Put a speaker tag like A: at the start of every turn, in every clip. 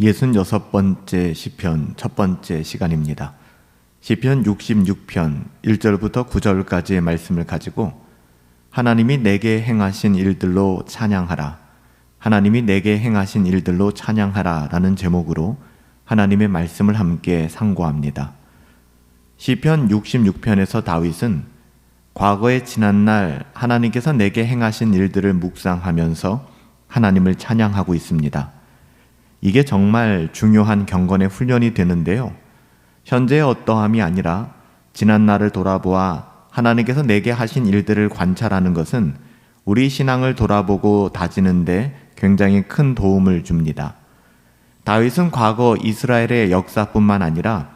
A: 66번째 시편 첫 번째 시간입니다. 시편 66편 1절부터 9절까지의 말씀을 가지고 하나님이 내게 행하신 일들로 찬양하라. 하나님이 내게 행하신 일들로 찬양하라 라는 제목으로 하나님의 말씀을 함께 상고합니다. 시편 66편에서 다윗은 과거의 지난날 하나님께서 내게 행하신 일들을 묵상하면서 하나님을 찬양하고 있습니다. 이게 정말 중요한 경건의 훈련이 되는데요. 현재의 어떠함이 아니라 지난 날을 돌아보아 하나님께서 내게 하신 일들을 관찰하는 것은 우리 신앙을 돌아보고 다지는데 굉장히 큰 도움을 줍니다. 다윗은 과거 이스라엘의 역사뿐만 아니라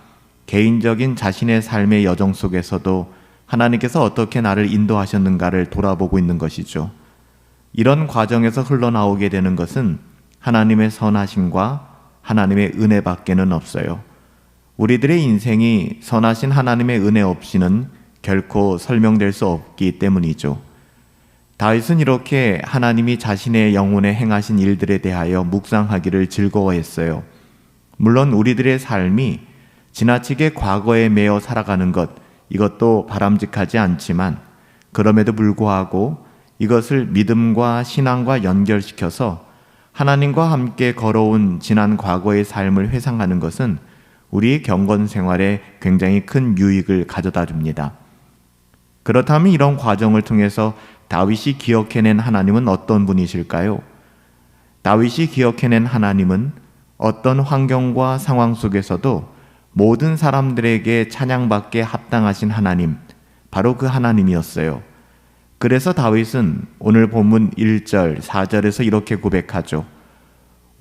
A: 개인적인 자신의 삶의 여정 속에서도 하나님께서 어떻게 나를 인도하셨는가를 돌아보고 있는 것이죠. 이런 과정에서 흘러나오게 되는 것은 하나님의 선하심과 하나님의 은혜밖에는 없어요. 우리들의 인생이 선하신 하나님의 은혜 없이는 결코 설명될 수 없기 때문이죠. 다윗은 이렇게 하나님이 자신의 영혼에 행하신 일들에 대하여 묵상하기를 즐거워했어요. 물론 우리들의 삶이 지나치게 과거에 매여 살아가는 것, 이것도 바람직하지 않지만, 그럼에도 불구하고 이것을 믿음과 신앙과 연결시켜서 하나님과 함께 걸어온 지난 과거의 삶을 회상하는 것은 우리의 경건 생활에 굉장히 큰 유익을 가져다 줍니다. 그렇다면 이런 과정을 통해서 다윗이 기억해낸 하나님은 어떤 분이실까요? 다윗이 기억해낸 하나님은 어떤 환경과 상황 속에서도 모든 사람들에게 찬양받게 합당하신 하나님, 바로 그 하나님이었어요. 그래서 다윗은 오늘 본문 1절, 4절에서 이렇게 고백하죠.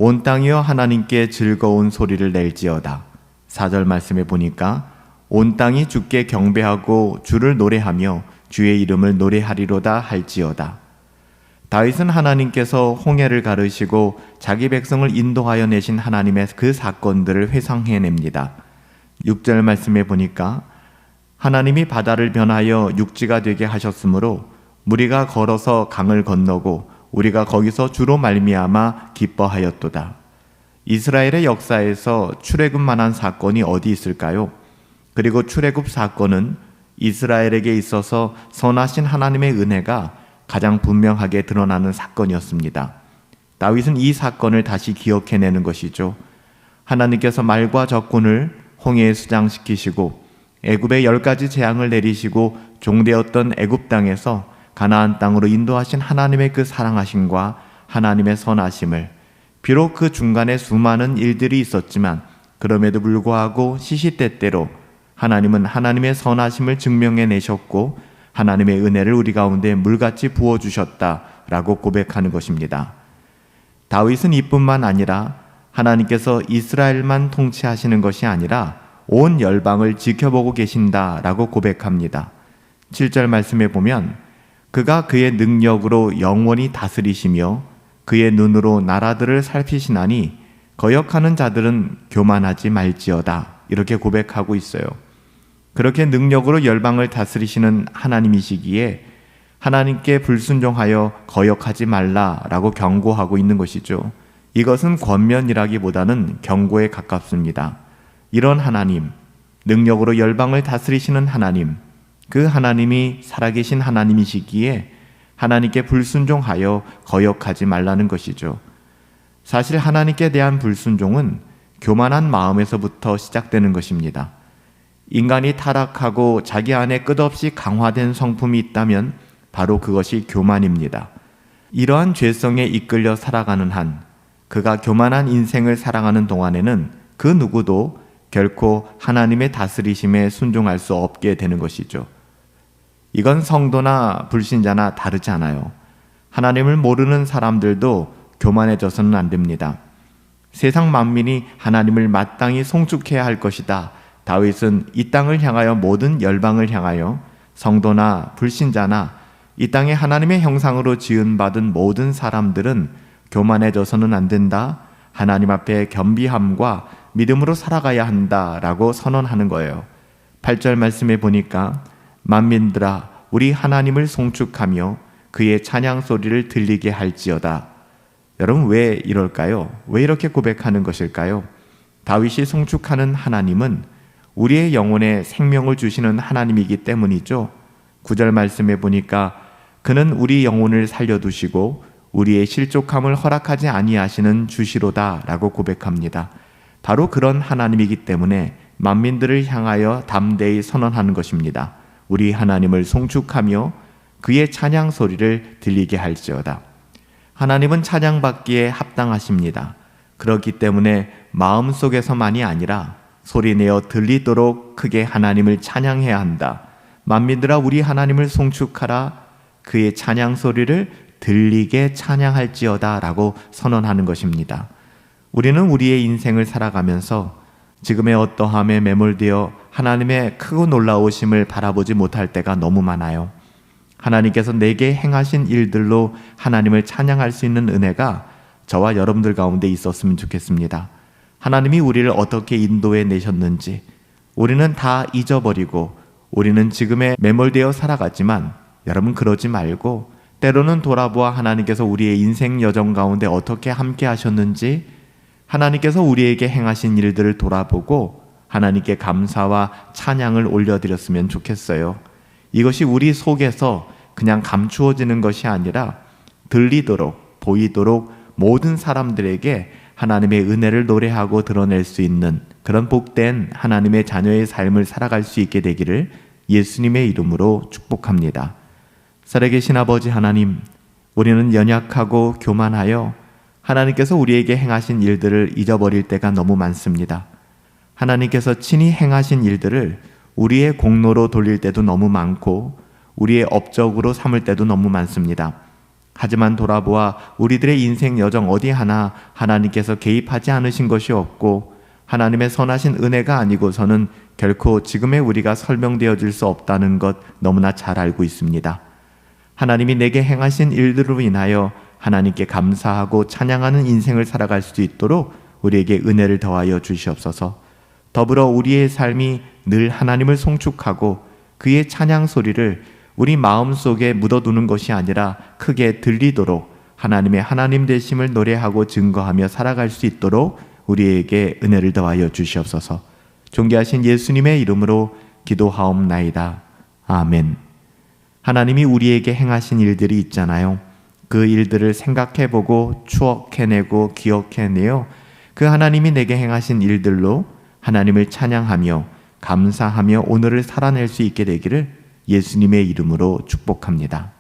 A: 온 땅이여 하나님께 즐거운 소리를 낼지어다. 4절 말씀에 보니까 온 땅이 주께 경배하고 주를 노래하며 주의 이름을 노래하리로다 할지어다. 다윗은 하나님께서 홍해를 가르시고 자기 백성을 인도하여 내신 하나님의 그 사건들을 회상해냅니다. 6절 말씀에 보니까 하나님이 바다를 변하여 육지가 되게 하셨으므로 무리가 걸어서 강을 건너고 우리가 거기서 주로 말미암아 기뻐하였도다. 이스라엘의 역사에서 출애굽만한 사건이 어디 있을까요? 그리고 출애굽 사건은 이스라엘에게 있어서 선하신 하나님의 은혜가 가장 분명하게 드러나는 사건이었습니다. 다윗은 이 사건을 다시 기억해내는 것이죠. 하나님께서 말과 적군을 홍해에 수장시키시고 애굽에 열 가지 재앙을 내리시고 종되었던 애굽 땅에서 가나안 땅으로 인도하신 하나님의 그 사랑하심과 하나님의 선하심을 비록 그 중간에 수많은 일들이 있었지만 그럼에도 불구하고 시시때때로 하나님은 하나님의 선하심을 증명해 내셨고 하나님의 은혜를 우리 가운데 물같이 부어 주셨다라고 고백하는 것입니다. 다윗은 이뿐만 아니라 하나님께서 이스라엘만 통치하시는 것이 아니라 온 열방을 지켜보고 계신다라고 고백합니다. 7절 말씀에 보면 그가 그의 능력으로 영원히 다스리시며 그의 눈으로 나라들을 살피시나니 거역하는 자들은 교만하지 말지어다. 이렇게 고백하고 있어요. 그렇게 능력으로 열방을 다스리시는 하나님이시기에 하나님께 불순종하여 거역하지 말라라고 경고하고 있는 것이죠. 이것은 권면이라기보다는 경고에 가깝습니다. 이런 하나님, 능력으로 열방을 다스리시는 하나님, 그 하나님이 살아계신 하나님이시기에 하나님께 불순종하여 거역하지 말라는 것이죠. 사실 하나님께 대한 불순종은 교만한 마음에서부터 시작되는 것입니다. 인간이 타락하고 자기 안에 끝없이 강화된 성품이 있다면 바로 그것이 교만입니다. 이러한 죄성에 이끌려 살아가는 한 그가 교만한 인생을 살아가는 동안에는 그 누구도 결코 하나님의 다스리심에 순종할 수 없게 되는 것이죠. 이건 성도나 불신자나 다르지 않아요. 하나님을 모르는 사람들도 교만해져서는 안 됩니다. 세상 만민이 하나님을 마땅히 송축해야 할 것이다. 다윗은 이 땅을 향하여 모든 열방을 향하여 성도나 불신자나 이 땅에 하나님의 형상으로 지은받은 모든 사람들은 교만해져서는 안 된다. 하나님 앞에 겸비함과 믿음으로 살아가야 한다라고 선언하는 거예요. 8절 말씀에 보니까 만민들아 우리 하나님을 송축하며 그의 찬양 소리를 들리게 할지어다. 여러분 왜 이럴까요? 왜 이렇게 고백하는 것일까요? 다윗이 송축하는 하나님은 우리의 영혼에 생명을 주시는 하나님이기 때문이죠. 구절 말씀에 보니까 그는 우리 영혼을 살려두시고 우리의 실족함을 허락하지 아니하시는 주시로다라고 고백합니다. 바로 그런 하나님이기 때문에 만민들을 향하여 담대히 선언하는 것입니다. 우리 하나님을 송축하며 그의 찬양 소리를 들리게 할지어다. 하나님은 찬양받기에 합당하십니다. 그렇기 때문에 마음속에서만이 아니라 소리내어 들리도록 크게 하나님을 찬양해야 한다. 만민들아 우리 하나님을 송축하라 그의 찬양 소리를 들리게 찬양할지어다라고 선언하는 것입니다. 우리는 우리의 인생을 살아가면서 지금의 어떠함에 매몰되어 하나님의 크고 놀라우심을 바라보지 못할 때가 너무 많아요. 하나님께서 내게 행하신 일들로 하나님을 찬양할 수 있는 은혜가 저와 여러분들 가운데 있었으면 좋겠습니다. 하나님이 우리를 어떻게 인도해 내셨는지 우리는 다 잊어버리고 우리는 지금에 매몰되어 살아가지만 여러분 그러지 말고 때로는 돌아보아 하나님께서 우리의 인생 여정 가운데 어떻게 함께 하셨는지 하나님께서 우리에게 행하신 일들을 돌아보고 하나님께 감사와 찬양을 올려드렸으면 좋겠어요. 이것이 우리 속에서 그냥 감추어지는 것이 아니라 들리도록 보이도록 모든 사람들에게 하나님의 은혜를 노래하고 드러낼 수 있는 그런 복된 하나님의 자녀의 삶을 살아갈 수 있게 되기를 예수님의 이름으로 축복합니다. 살아계신 아버지 하나님, 우리는 연약하고 교만하여 하나님께서 우리에게 행하신 일들을 잊어버릴 때가 너무 많습니다. 하나님께서 친히 행하신 일들을 우리의 공로로 돌릴 때도 너무 많고 우리의 업적으로 삼을 때도 너무 많습니다. 하지만 돌아보아 우리들의 인생 여정 어디 하나 하나님께서 개입하지 않으신 것이 없고 하나님의 선하신 은혜가 아니고서는 결코 지금의 우리가 설명되어질 수 없다는 것 너무나 잘 알고 있습니다. 하나님이 내게 행하신 일들로 인하여 하나님께 감사하고 찬양하는 인생을 살아갈 수 있도록 우리에게 은혜를 더하여 주시옵소서. 더불어 우리의 삶이 늘 하나님을 송축하고 그의 찬양 소리를 우리 마음 속에 묻어두는 것이 아니라 크게 들리도록 하나님의 하나님 되심을 노래하고 증거하며 살아갈 수 있도록 우리에게 은혜를 더하여 주시옵소서. 존귀하신 예수님의 이름으로 기도하옵나이다. 아멘. 하나님이 우리에게 행하신 일들이 있잖아요. 그 일들을 생각해보고 추억해내고 기억해내어 그 하나님이 내게 행하신 일들로 하나님을 찬양하며 감사하며 오늘을 살아낼 수 있게 되기를 예수님의 이름으로 축복합니다.